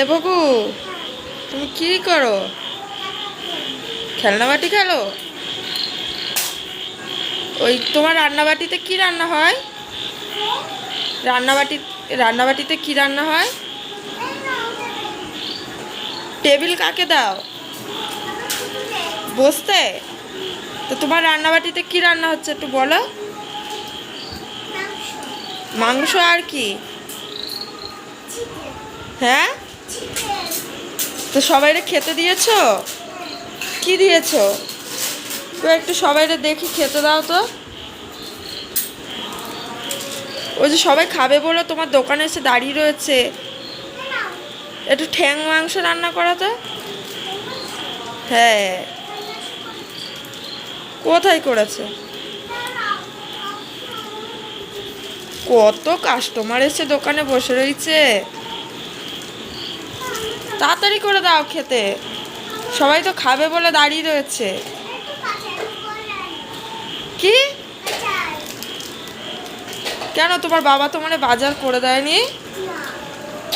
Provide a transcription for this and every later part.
এ বকু তুমি কি করো? খেলনা বাটি খেলো? ওই তোমার রান্নাবাটিতে কি রান্না হয়? রান্নাবাটি রান্নাবাটিতে কি রান্না হয়? টেবিল কাকে দাও? বসতে? তো তোমার রান্নাবাটিতে কি রান্না হচ্ছে একটু বলো? মাংস আর কি? হ্যাঁ? তো সবাইরে খেতে দিয়েছ? কি দিয়েছ? তো একটু সবাইরে দেখি, খেতে দাও তো। ওই যে সবাই খাবে বলে তোমার দোকানে এসে দাঁড়িয়ে রয়েছে। একটু ঠ্যাং মাংস রান্না করা তো হ্যাঁ। কোথায় করেছে? কত কাস্টমার এসে দোকানে বসে রয়েছে। তাড়াতাড়ি করে দাও খেতে। সবাই তো খাবে বলে দাঁড়িয়ে রয়েছে। কি? কেন? তোমার বাবা তো মানে বাজার করে দেয়নি?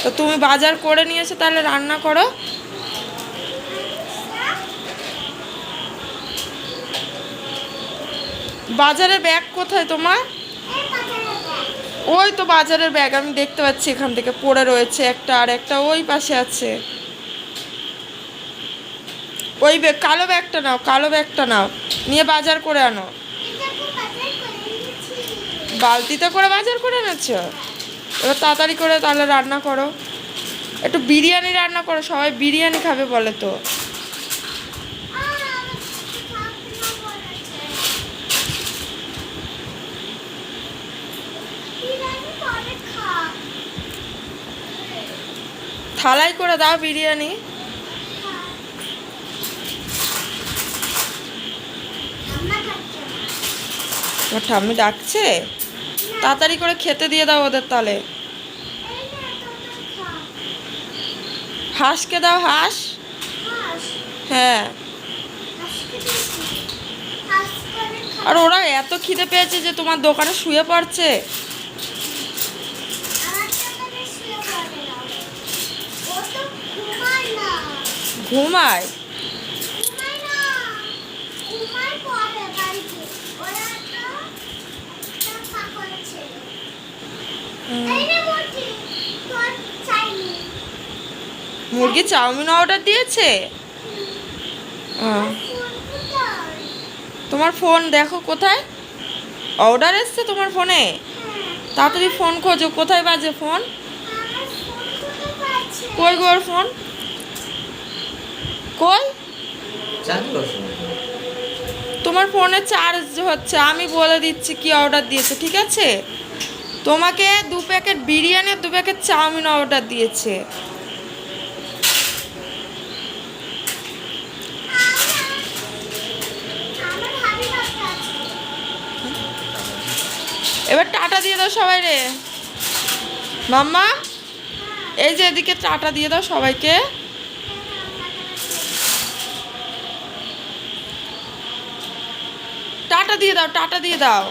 তো তুমি বাজার করে নিয়ে এসে তাহলে রান্না করো। বাজারে ব্যাগ কোথায় তোমার? ওই তো বাজারের ব্যাগ, আমি দেখতে পাচ্ছি এখান থেকে পড়ে রয়েছে একটা আর একটা ওই পাশে আছে। ওই ব্যাগ, কালো ব্যাগটা নাও, কালো ব্যাগটা নাও, নিয়ে বাজার করে আনো। বালতিতে করে বাজার করে এনেছ? এবার তাড়াতাড়ি করে তাহলে রান্না করো। একটু বিরিয়ানি রান্না করো, সবাই বিরিয়ানি খাবে বলে তো। থালাই করে দাও বিরিয়ানি। ঠাম্মি ডাকছে। তাড়াতাড়ি করে খেতে দিয়ে দাও ওদের তালে। হাঁসকে দাও, হাঁস। হ্যাঁ। আর ওরা এত খিদে পেয়েছে যে তোমার দোকানে শুয়ে পড়ছে। ঘুমায়? মুরগি চাউমিন অর্ডার দিয়েছে? তোমার ফোন দেখো কোথায়? অর্ডার এসছে তোমার ফোনে তাড়াতাড়ি ফোন খোঁজো কোথায় বাজে ফোন কই গো ওর ফোন কই তোমার ফোনে চার্জ হচ্ছে আমি বলে দিচ্ছি কি অর্ডার দিয়েছে ঠিক আছে? তোমাকে দু প্যাকেট বিরিয়ানি আর দু প্যাকেট চাউমিন অর্ডার দিয়েছে। এবার টাটা দিয়ে দাও সবাই রে মাম্মা? এই যে এদিকে টাটা দিয়ে দাও সবাইকে। টাটা দিয়ে দাও টাটা দিয়ে দাও।